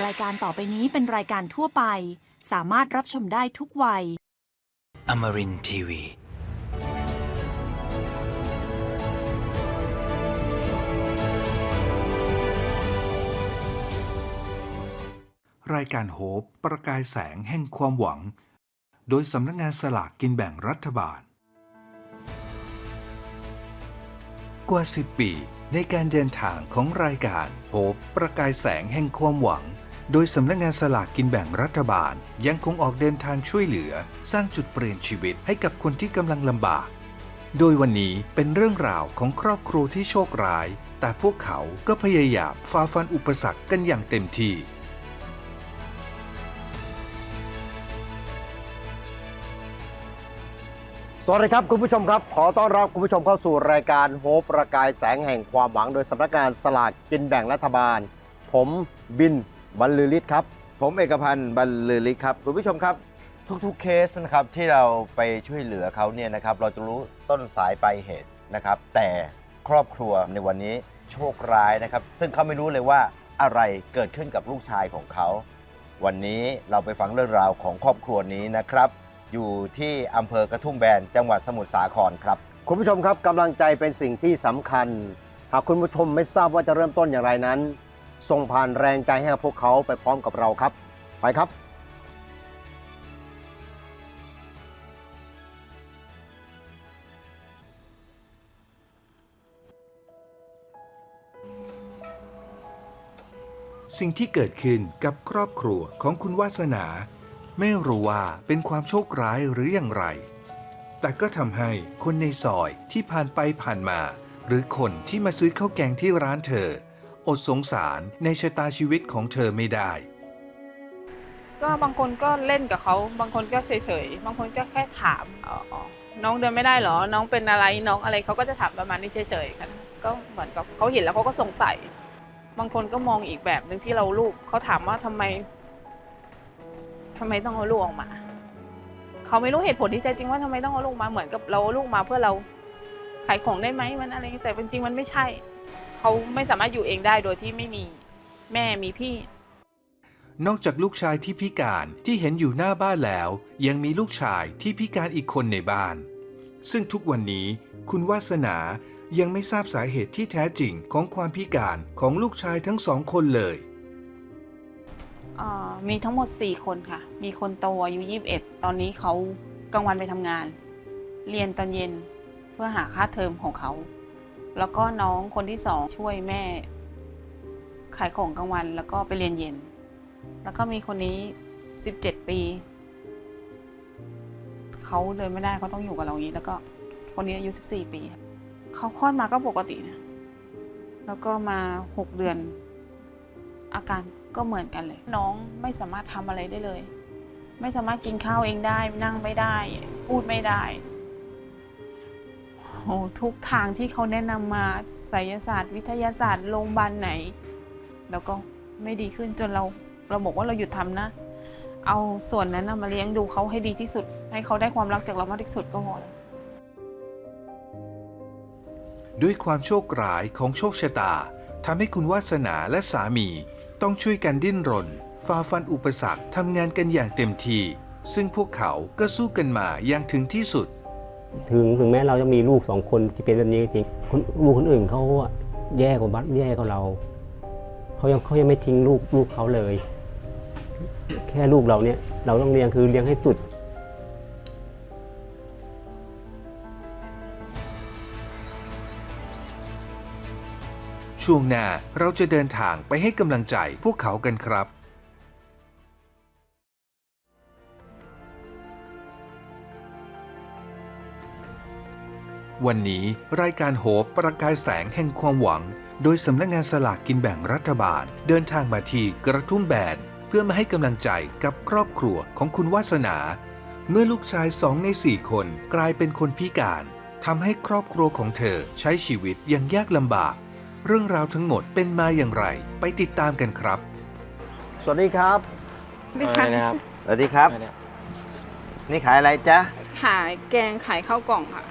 รายการต่อไปนี้เป็นรายการทั่วไป สามารถรับชมได้ทุกวัย Amarin Tiwi. รายการโฮปประกายแสงแห่งความหวัง โดยสำนักงานสลากกินแบ่งรัฐบาล กว่า 10 ปีในการเดินทางของรายการโฮปประกายแสงแห่งความหวัง โดยสำนักงานสลากกินแบ่งรัฐบาล ยังคงออกเดินทางช่วยเหลือ สร้างจุดเปลี่ยนชีวิตให้กับคนที่กำลังลำบาก โดยวันนี้เป็นเรื่องราวของครอบครัวที่โชคร้าย แต่พวกเขาก็พยายามฝ่าฟันอุปสรรคกันอย่างเต็มที่สวัสดีครับคุณผู้ชมครับ ขอต้อนรับคุณผู้ชมเข้าสู่รายการโฮปประกายแสงแห่งความหวัง โดยสำนักงานสลากกินแบ่งรัฐบาล ผมบิน บรรลือฤทธิ์ครับ ผมเอกพันธ์บรรลือฤทธิ์ครับคุณผู้ชมครับ ทุกๆเคสนะครับที่เราไปช่วยเหลือเขาเนี่ยนะครับเราจะรู้ต้นสายปลายเหตุนะครับ แต่ครอบครัวในวันนี้โชคร้ายนะครับ ซึ่งเขาไม่รู้เลยว่าอะไรเกิดขึ้นกับลูกชายของเขา วันนี้เราไปฟังเรื่องราวของครอบครัวนี้นะครับ อยู่ที่อำเภอกระทุ่มแบนจังหวัดสมุทรสาครครับ คุณผู้ชมครับกำลังใจเป็นสิ่งที่สำคัญ หากคุณผู้ชมไม่ทราบว่าจะเริ่มต้นอย่างไรนั้น ส่งผ่านแรงใจให้กับพวกเขาไปพร้อมกับเราครับ ไปครับสิ่งที่เกิดขึ้นกับครอบครัวของคุณวาสนา ไม่รู้ว่าเป็นความโชคร้ายหรืออย่างไร แต่ก็ทำให้คนในซอยที่ผ่านไปผ่านมา หรือคนที่มาซื้อข้าวแกงที่ร้านเธอ อดสงสารในชะตาชีวิตของเธอไม่ได้ ก็บางคนก็เล่นกับเขาบางคนก็เฉยๆบางคนก็แค่ถามอ๋อน้องเดินไม่ได้เหรอ น้องเป็นอะไรน้องอะไรเขาก็จะถามประมาณนี้เฉยๆค่ะก็เหมือนกับเขาเห็นแล้วเขาก็สงสัย บางคนก็มองอีกแบบหนึ่งที่เราลูกเขาถามว่าทำไมทำไมต้องเอาลูกออกมาเขาไม่รู้เหตุผลที่แท้จริงว่าทำไมต้องเอาลูกมาเหมือนกับเราเอาลูกมาเพื่อเราขายของได้ไหมมันอะไรแต่เป็นจริงมันไม่ใช่ เขาไม่สามารถอยู่เองได้โดยที่ไม่มีแม่มีพี่ นอกจากลูกชายที่พิการที่เห็นอยู่หน้าบ้านแล้ว ยังมีลูกชายที่พิการอีกคนในบ้าน ซึ่งทุกวันนี้คุณวาสนายังไม่ทราบสาเหตุที่แท้จริงของความพิการของลูกชายทั้งสองคนเลยเอ่อมีทั้งหมด 4 คนค่ะ มีคนโตอายุ21 ตอนนี้เขากลางวันไปทำงาน เรียนตอนเย็นเพื่อหาค่าเทอมของเขา แล้วก็น้องคนที่สองช่วยแม่ ขายของกลางวัน แล้วก็ไปเรียนเย็น แล้วก็มีคนนี้17ปีเขาเดินไม่ได้เขาต้องอยู่กับเราอย่างนี้ แล้วก็คนนี้อายุ14ปีค่ะเขาคลอดมาก็ปกตินะแล้วก็มา6เดือน อาการก็เหมือนกันเลย น้องไม่สามารถทำอะไรได้เลย ไม่สามารถกินข้าวเองได้ นั่งไม่ได้ พูดไม่ได้ โอ้ทุกทางที่เขาแนะนำมาไสยศาสตร์ วิทยาศาสตร์โรงพยาบาลไหน แล้วก็ไม่ดีขึ้นจนเราเราบอกว่าเราหยุดทำนะ เอาส่วนนั้นนะมาเลี้ยงดูเขาให้ดีที่สุด ให้เขาได้ความรักจากเรามากที่สุดก็พอแล้วด้วยความโชคร้ายของโชคชะตาทำให้คุณวาสนาและสามี ต้องช่วยกันดิ้นรนฝ่าฟันอุปสรรคทำงานกันอย่างเต็มที่ ซึ่งพวกเขาก็สู้กันมาอย่างถึงที่สุด ถึงถึงแม้เราจะมีลูกสองคนที่เป็นแบบนี้จริงคนลูกคนอื่นเขาแย่กว่าบัดแย่กว่าเราเขายังเขายังไม่ทิ้งลูกลูกเขาเลย แค่ลูกเราเนี่ย เราต้องเลี้ยงคือเลี้ยงให้สุดช่วงหน้าเราจะเดินทางไปให้กำลังใจพวกเขากันครับ วันนี้รายการโหบประกายแสงแห่งความหวัง โดยสำนักงานสลากกินแบ่งรัฐบาล เดินทางมาที่กระทุ่มแบนเพื่อมาให้กำลังใจกับครอบครัวของคุณวาสนา เมื่อลูกชายสองในสี่คนกลายเป็นคนพิการทำให้ครอบครัวของเธอใช้ชีวิตอย่างยากลำบาก เรื่องราวทั้งหมดเป็นมาอย่างไร ไปติดตามกันครับ สวัสดีครับนี่ค่ะสวัสดีครับ นี่ขายอะไรจ๊ะขายแกงขายข้าวกล่องค่ะ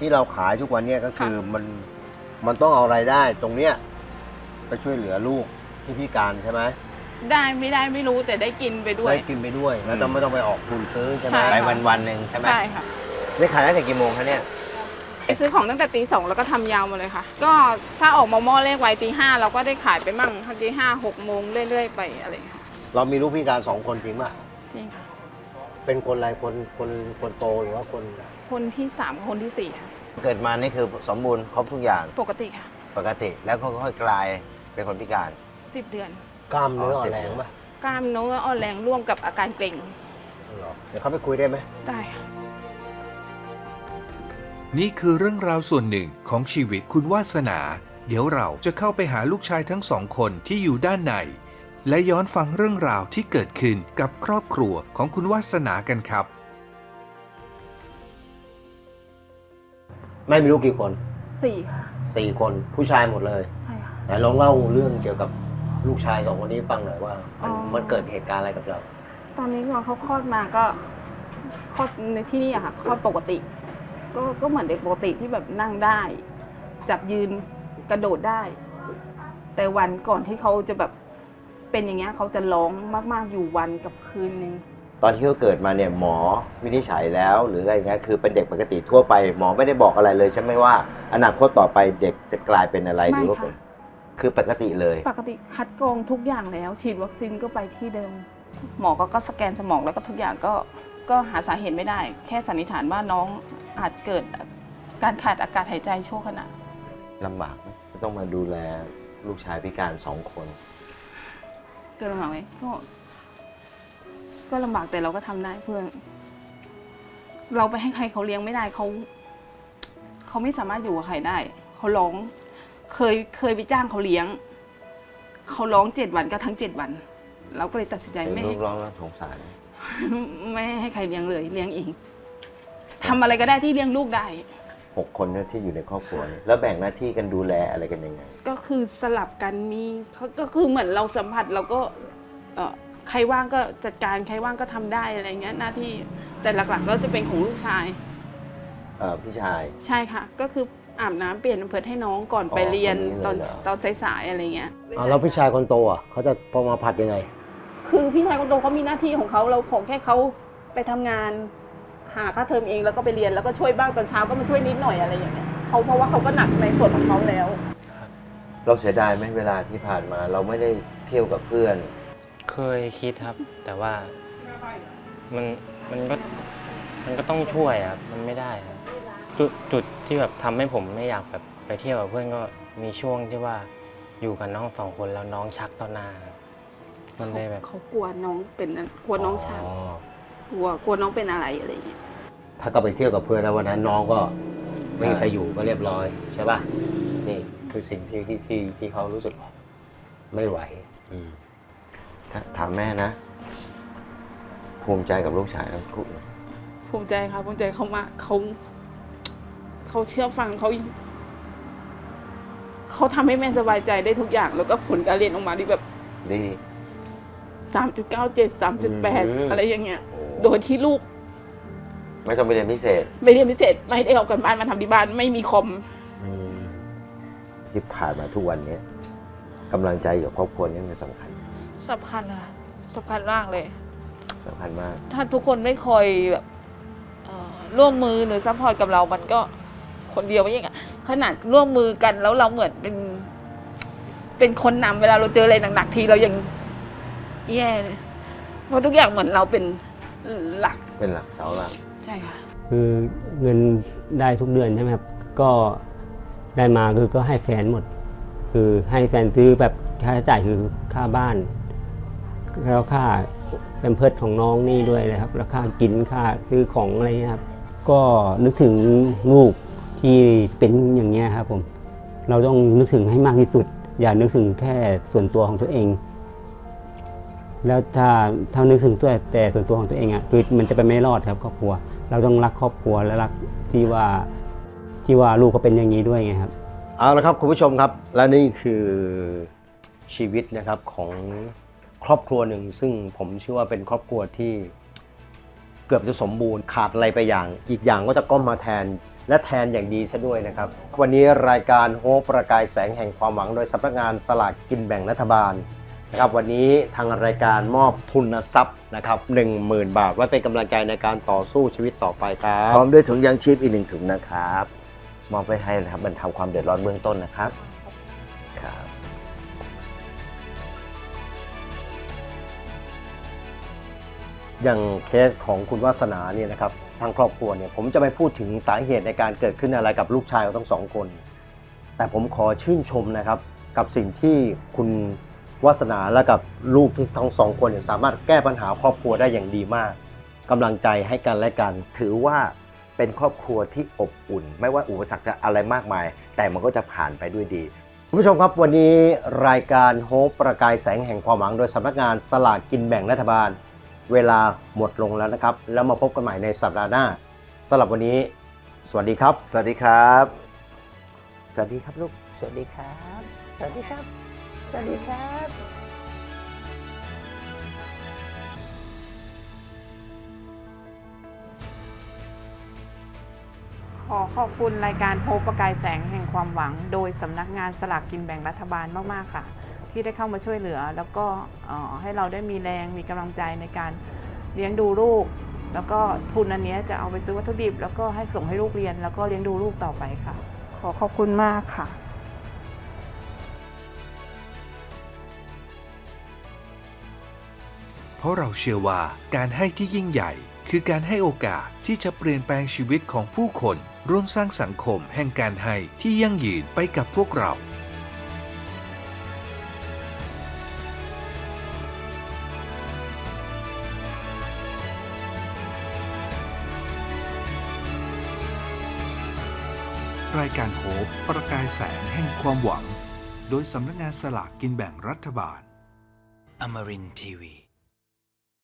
ที่เราขายทุกวันเนี้ก็คือค่ะมันมันต้องเอารายได้ตรงเนี้ยไปช่วยเหลือลูกที่พิการใช่ไหมได้ไม่ได้ไม่รู้แต่ได้กินไปด้วย ได้กินไปด้วยแล้วต้องไม่ต้องไปออกทุนซื้อใช่ไหมใช่ไปวันวันๆหนึ่งใช่ไหมใช่ค่ะ ได้ขายตั้งแต่กี่โมงคะเนี่ย ไปซื้อของตั้งแต่ตีสองแล้วก็ทำยาวมาเลยค่ะ ก็ถ้าออกมาหม้อเลขไว้ตีห้าเราก็ได้ขายไปมั่งตีห้าหกโมงเรื่อยๆ ไปอะไรอย่างเงี้ยค่ะเรามีลูกพิการสองคนจริงป่ะจริงค่ะ เป็นคนอะไรคนคนคนโตหรือว่าคนคนที่สามกับคนที่สี่ค่ะ เกิดมานี่คือสมบูรณ์ครบทุกอย่างปกติค่ะ ปกติแล้วก็ค่อยๆกลายเป็นคนพิการสิบเดือน กล้ามเนื้ออ่อนแรงป่ะกล้ามเนื้ออ่อนแรงร่วมกับอาการเกร็งเหรอเดี๋ยวเขาไปคุยได้ไหมได้ค่ะนี่คือเรื่องราวส่วนหนึ่งของชีวิตคุณวาสนา เดี๋ยวเราจะเข้าไปหาลูกชายทั้งสองคนที่อยู่ด้านใน และย้อนฟังเรื่องราวที่เกิดขึ้นกับครอบครัวของคุณวาสนากันครับ ไม่มีลูกกี่คนสี่ค่ะสี่คนผู้ชายหมดเลยใช่ค่ะแต่ลองเล่าเรื่องเกี่ยวกับลูกชายสองคนนี้ฟังหน่อยว่า มันอ๋อ มันเกิดเหตุการณ์อะไรกับเรา ตอนนี้ตอนเขาคลอดมาก็คลอดในที่นี่อะค่ะคลอดปกติ ก็ก็เหมือนเด็กปกติที่แบบนั่งได้ จับยืนกระโดดได้ แต่วันก่อนที่เขาจะแบบ เป็นอย่างเงี้ยเขาจะร้องมาก ๆ อยู่วันกับคืนนึง ตอนที่เขาเกิดมาเนี่ยหมอวินิจฉัยแล้วหรืออะไรเงี้ยคือเป็นเด็กปกติทั่วไป หมอไม่ได้บอกอะไรเลยใช่ไหมว่า อนาคตต่อไปเด็กจะกลายเป็นอะไรหรือว่าไม่ค่ะ เป็นคือปกติเลย ปกติคัดกรองทุกอย่างแล้ว ฉีดวัคซีนก็ไปที่เดิม หมอก็ก็สแกนสมองแล้วก็ทุกอย่างก็ก็หาสาเหตุไม่ได้ แค่สันนิษฐานว่าน้องอาจเกิดการขาดอากาศหายใจชั่วขณะลำบากไหมต้องมาดูแลลูกชายพิการสองคน เกิดลำบากไหมก็ ก็ลำบากแต่เราก็ทำได้เพื่อ เราไปให้ใครเขาเลี้ยงไม่ได้เขา เขาไม่สามารถอยู่กับใครได้ เขาร้อง เคยเคยไปจ้างเขาเลี้ยง เขาร้องเจ็ดวันก็ทั้งเจ็ดวัน เราก็เลยตัดสินใจเห็นไม่ ลูให้กร้องแล้วสงสาร ไม่ให้ใครเลี้ยงเลย เลี้ยงเองทำอะไรก็ได้ที่เลี้ยงลูกได้ หกคนเนี่ยที่อยู่ในครอบครัวเนี่ยแล้วแบ่งหน้าที่กันดูแลอะไรกันยังไง ก็คือสลับกันมีเขาก็คือเหมือนเราสัมผัสเราก็เออใครว่างก็จัดการใครว่างก็ทำได้อะไรเงี้ยหน้าที่แต่หลักๆ ก็จะเป็นของลูกชาย เอ่อพี่ชาย ใช่ค่ะ ก็คืออาบน้ำเปลี่ยนเพิดให้น้องก่อนไปอ๋อเรียนคนนี้เลยตอนเหรอ ตอนสายๆอะไรเงี้ยเอาแล้วพี่ชายคนโตอะเขาจะพอมาผัดยังไง คือพี่ชายคนโตเขามีหน้าที่ของเขาเราขอแค่เขาไปทำงาน หาค่าเทอมเองแล้วก็ไปเรียนแล้วก็ช่วยบ้างตอนเช้าก็มาช่วยนิดหน่อยอะไรอย่างเงี้ยเขาเพราะว่าเขาก็หนักในส่วนของเขาแล้ว เราเสียดายไหมเวลาที่ผ่านมาเราไม่ได้เที่ยวกับเพื่อน เคยคิดครับ แต่ว่ามันมันก็มันก็ต้องช่วยครับมันไม่ได้ครับ จุดจุดที่แบบทำให้ผมไม่อยากแบบไปเที่ยวกับเพื่อนก็มีช่วงที่ว่าอยู่กับน้องสองคนแล้วน้องชักต่อหน้าครับมันเลยแบบเขากลัวน้องเป็นอันกลัวน้องชัก กลัวกลัวน้องเป็นอะไรอะไรอย่างเงี้ยถ้าก็ไปเที่ยวกับเพื่อนแล้ววันนั้นน้องก็ไม่มีใครอยู่ก็เรียบร้อยใช่ป่ะนี่คือสิ่งที่ที่ที่ที่เขารู้สึกไม่ไหว อืมถ้าถามแม่นะ ภูมิใจกับลูกชายทั้งคู่ภูมิใจค่ะภูมิใจเขามากเขาเขาเชื่อฟังเขาเขาทำให้แม่สบายใจได้ทุกอย่าง แล้วก็ผลการเรียนออกมาที่แบบดีสามจุดเก้าเจ็ดสามจุดแปดอืมอะไรอย่างเงี้ย โดยที่ลูก ไม่ต้องไปเรียนพิเศษ ไม่เรียนพิเศษ ไม่ได้เอากันบ้านมาทำที่บ้าน ไม่มีคอมที่ผ่านมาทุกวันเนี้ยกำลังใจกับครอบครัวนี่มันสำคัญสำคัญค่ะสำคัญมากเลย สำคัญมาก ถ้าทุกคนไม่คอยแบบเอ่อร่วมมือหรือซัพพอร์ตกับเรา มันก็คนเดียวไม่ยังอะขนาดร่วมมือกันแล้วเราเหมือนเป็น เป็นคนนำเวลาเราเจออะไรหนักๆทีเรายังแย่เลยเพราะทุกอย่างเหมือนเราเป็น หลักเป็นหลักเสาหลัก ใช่ค่ะ คือเงินได้ทุกเดือนใช่ไหมครับ ก็ได้มาคือก็ให้แฟนหมด คือให้แฟนซื้อแบบค่าใช้จ่ายคือค่าบ้าน แล้วค่าเป็นเพิดของน้องนี่ด้วยนะครับ แล้วค่ากินค่าซื้อของอะไรเงี้ยครับ ก็นึกถึงลูกที่เป็นอย่างเงี้ยครับผม เราต้องนึกถึงให้มากที่สุด อย่านึกถึงแค่ส่วนตัวของตัวเอง แล้วถ้าถ้านึกถึงตัวแต่ส่วนตัวของตัวเองอะคือมันจะไปไม่รอดครับครอบครัว เราต้องรักครอบครัวและรักที่ว่าที่ว่าลูกเขาเป็นอย่างนี้ด้วยไงครับ เอาละครับคุณผู้ชมครับ และนี่คือชีวิตนะครับของครอบครัวหนึ่ง ซึ่งผมเชื่อว่าเป็นครอบครัวที่เกือบจะสมบูรณ์ขาดอะไรไปอย่าง อีกอย่างก็จะก้มมาแทนและแทนอย่างดีซะด้วยนะครับ วันนี้รายการโฮปประกายแสงแห่งความหวังโดยสำนักงานสลากกินแบ่งรัฐบาล นะครับวันนี้ทางรายการมอบทุนทรัพย์นะครับ10,000 บาท ไว้เป็นกำลังใจในการต่อสู้ชีวิตต่อไปครับ พร้อมด้วยถุงยางชีพอีกหนึ่งถุงนะครับ มอบไปให้นะครับบรรเทาความเดือดร้อนเบื้องต้นนะครับครับอย่างเคสของคุณวาสนาเนี่ยนะครับทางครอบครัวเนี่ยผมจะไม่พูดถึงสาเหตุในการเกิดขึ้นอะไรกับลูกชายของทั้งสองคน แต่ผมขอชื่นชมนะครับกับสิ่งที่คุณ วาสนาและกับลูกทั้งสองคนเนี่ยสามารถแก้ปัญหาครอบครัวได้อย่างดีมากกำลังใจให้กันและกัน ถือว่าเป็นครอบครัวที่อบอุ่น ไม่ว่าอุปสรรคจะอะไรมากมาย แต่มันก็จะผ่านไปด้วยดีคุณผู้ชมครับวันนี้รายการโฮปประกายแสงแห่งความหวังโดยสำนักงานสลากกินแบ่งรัฐบาล เวลาหมดลงแล้วนะครับ แล้วมาพบกันใหม่ในสัปดาห์หน้าสำหรับวันนี้ สวัสดีครับ สวัสดีครับ สวัสดีครับลูก สวัสดีครับ สวัสดีครับ สวัสดีครับขอขอบคุณรายการโฮประกายแสงแห่งความหวัง โดยสำนักงานสลากกินแบ่งรัฐบาลมาก ๆ ค่ะ ที่ได้เข้ามาช่วยเหลือ แล้วก็ให้เราได้มีแรงมีกำลังใจในการเลี้ยงดูลูก แล้วก็ทุนอันนี้จะเอาไปซื้อวัตถุดิบ แล้วก็ให้ส่งให้ลูกเรียน แล้วก็เลี้ยงดูลูกต่อไปค่ะ ขอขอบคุณมากค่ะ เพราะเราเชื่อว่าการให้ที่ยิ่งใหญ่ คือการให้โอกาสที่จะเปลี่ยนแปลงชีวิตของผู้คน ร่วมสร้างสังคมแห่งการให้ที่ยั่งยืนไปกับพวกเรารายการโฮปประกายแสงแห่งความหวัง โดยสำนักงานสลากกินแบ่งรัฐบาล Amarin Tiwi.